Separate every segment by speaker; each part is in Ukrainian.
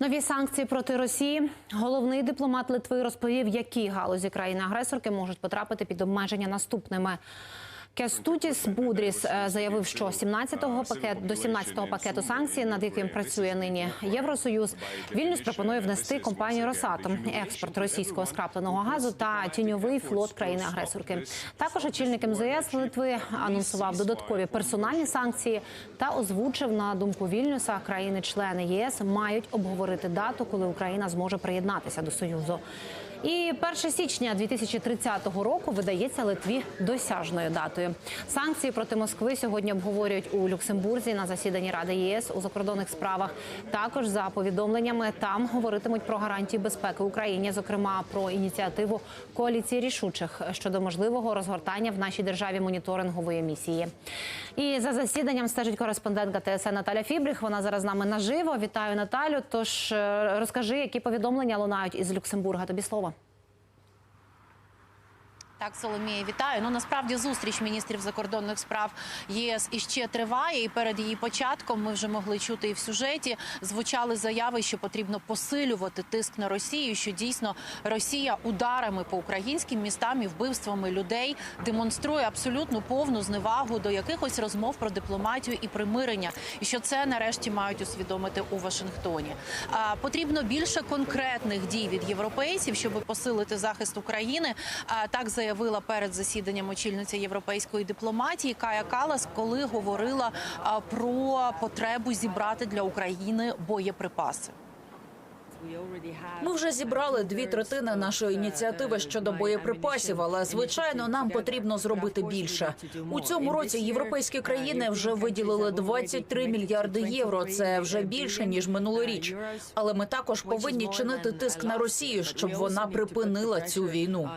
Speaker 1: Нові санкції проти Росії. Головний дипломат Литви розповів, які галузі країни-агресорки можуть потрапити під обмеження наступними. Кестутіс Будріс е, заявив, що 17-го пакет до 17-го пакету санкцій, над яким працює нині Євросоюз, Вільнюс пропонує внести компанію Росатом, експорт російського скрапленого газу та тіньовий флот країни-агресорки. Також очільник МЗС Литви анонсував додаткові персональні санкції та озвучив на думку Вільнюса, країни-члени ЄС мають обговорити дату, коли Україна зможе приєднатися до союзу. І 1 січня 2030 року видається Литві досяжною датою. Санкції проти Москви сьогодні обговорюють у Люксембурзі на засіданні Ради ЄС у закордонних справах. Також за повідомленнями там говоритимуть про гарантії безпеки Україні, зокрема про ініціативу коаліції рішучих щодо можливого розгортання в нашій державі моніторингової місії. І за засіданням стежить кореспондентка ТСН Наталя Фібріх. Вона зараз з нами наживо. Вітаю Наталю. Тож е, розкажи, які повідомлення лунають із Люксембурга. Тобі слово.
Speaker 2: Так, Соломія, вітаю. Ну насправді зустріч міністрів закордонних справ ЄС іще триває. І перед її початком ми вже могли чути і в сюжеті. Звучали заяви, що потрібно посилювати тиск на Росію. Що дійсно Росія ударами по українським містам і вбивствами людей демонструє абсолютну повну зневагу до якихось розмов про дипломатію і примирення. І що це нарешті мають усвідомити у Вашингтоні. А, потрібно більше конкретних дій від європейців, щоб посилити захист України. А, так заявила перед засіданням очільниця європейської дипломатії Кая Калас, коли говорила про потребу зібрати для України боєприпаси.
Speaker 3: Ми вже зібрали дві третини нашої ініціативи щодо боєприпасів, але звичайно нам потрібно зробити більше. У цьому році європейські країни вже виділили 23 мільярди євро. Це вже більше ніж минулоріч. Але ми також повинні чинити тиск на Росію, щоб вона припинила цю війну.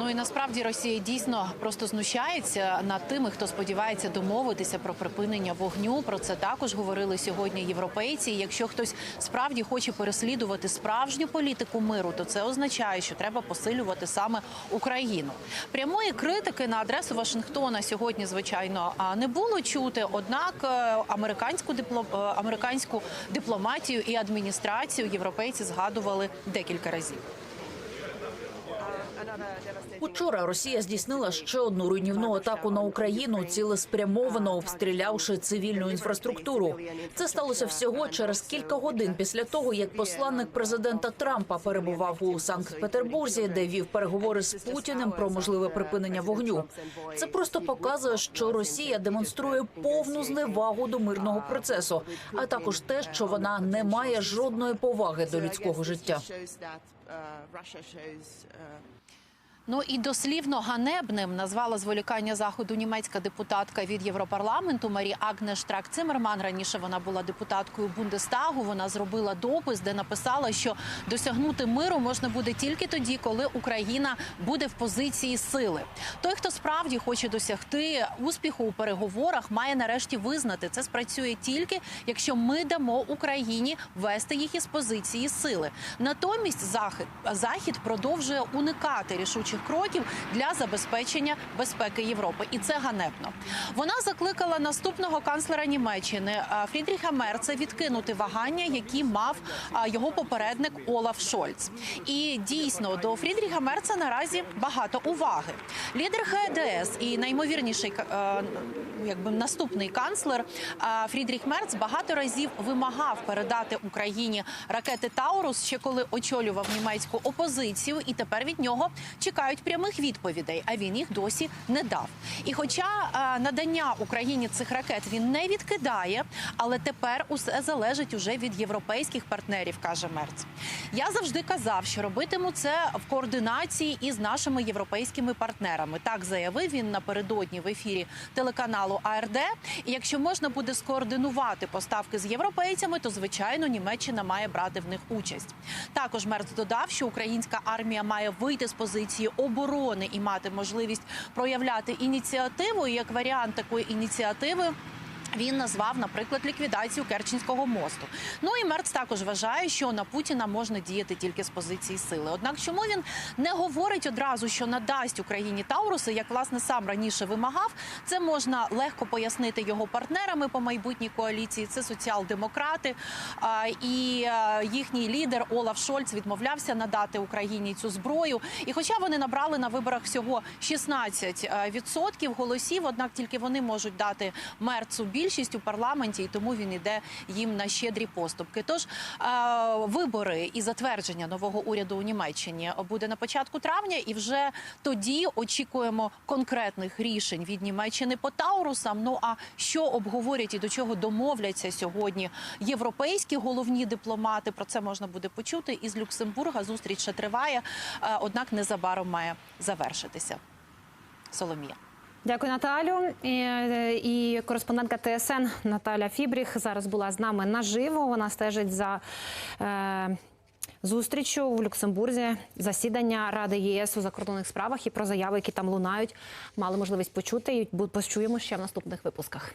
Speaker 2: Ну і насправді Росія дійсно просто знущається над тими, хто сподівається домовитися про припинення вогню. Про це також говорили сьогодні європейці. Якщо хтось справді хоче переслідувати справжню політику миру, то це означає, що треба посилювати саме Україну. Прямої критики на адресу Вашингтона сьогодні, звичайно, не було чути. Однак е, американську дипло... е, американську дипломатію і адміністрацію європейці згадували декілька разів.
Speaker 3: Учора Росія здійснила ще одну руйнівну атаку на Україну, цілеспрямовано обстрілявши цивільну інфраструктуру. Це сталося всього через кілька годин після того, як посланник президента Трампа перебував у Санкт-Петербурзі, де вів переговори з Путіним про можливе припинення вогню. Це просто показує, що Росія демонструє повну зневагу до мирного процесу, а також те, що вона не має жодної поваги до людського життя.
Speaker 2: Uh, Russia shows uh, Ну і дослівно ганебним назвала зволікання заходу німецька депутатка від Європарламенту Марі Агне Штрак Цимерман. Раніше вона була депутаткою Бундестагу. Вона зробила допис, де написала, що досягнути миру можна буде тільки тоді, коли Україна буде в позиції сили. Той, хто справді хоче досягти успіху у переговорах, має нарешті визнати, це спрацює тільки якщо ми дамо Україні вести їх із позиції сили. Натомість захід захід продовжує уникати рішучих кроків для забезпечення безпеки Європи, і це ганебно. Вона закликала наступного канцлера Німеччини Фрідріха Мерца відкинути вагання, які мав його попередник Олаф Шольц. І дійсно до Фрідріха Мерца наразі багато уваги. Лідер ХДС і наймовірніший е, якби наступний канцлер Фрідріх Мерц багато разів вимагав передати Україні ракети Таурус, ще коли очолював німецьку опозицію, і тепер від нього чекають прямих відповідей. А він їх досі не дав. І хоча а, надання Україні цих ракет він не відкидає, але тепер усе залежить уже від європейських партнерів, каже Мерц. Я завжди казав, що робитиму це в координації із нашими європейськими партнерами. Так заявив він напередодні в ефірі телеканалу АРД. І якщо можна буде скоординувати поставки з європейцями, то звичайно Німеччина має брати в них участь. Також Мерц додав, що українська армія має вийти з позиції оборони і мати можливість проявляти ініціативу. Як варіант такої ініціативи. Він назвав, наприклад, ліквідацію Керченського мосту. Ну і Мерц також вважає, що на Путіна можна діяти тільки з позиції сили. Однак, чому він не говорить одразу, що надасть Україні Тауруси, як власне сам раніше вимагав, це можна легко пояснити його партнерами по майбутній коаліції. Це соціал-демократи і е, їхній лідер Олаф Шольц відмовлявся надати Україні цю зброю. І хоча вони набрали на виборах всього 16% голосів, однак тільки вони можуть дати мерцу більшість у парламенті, і тому він іде їм на щедрі поступки. Тож е, вибори і затвердження нового уряду у Німеччині буде на початку травня, і вже тоді очікуємо конкретних рішень від Німеччини по Таурусам. Ну а що обговорять і до чого домовляться сьогодні європейські головні дипломати? Про це можна буде почути із Люксембурга. Зустріч ще триває, е, однак незабаром має завершитися. Соломія.
Speaker 1: Дякую, Наталю. І, і кореспондентка ТСН Наталя Фібріх зараз була з нами наживо. Вона стежить за. Е, Зустрічю в Люксембурзі засідання Ради ЄС у закордонних справах і про заяви, які там лунають, мали можливість почути. І почуємо ще в наступних випусках.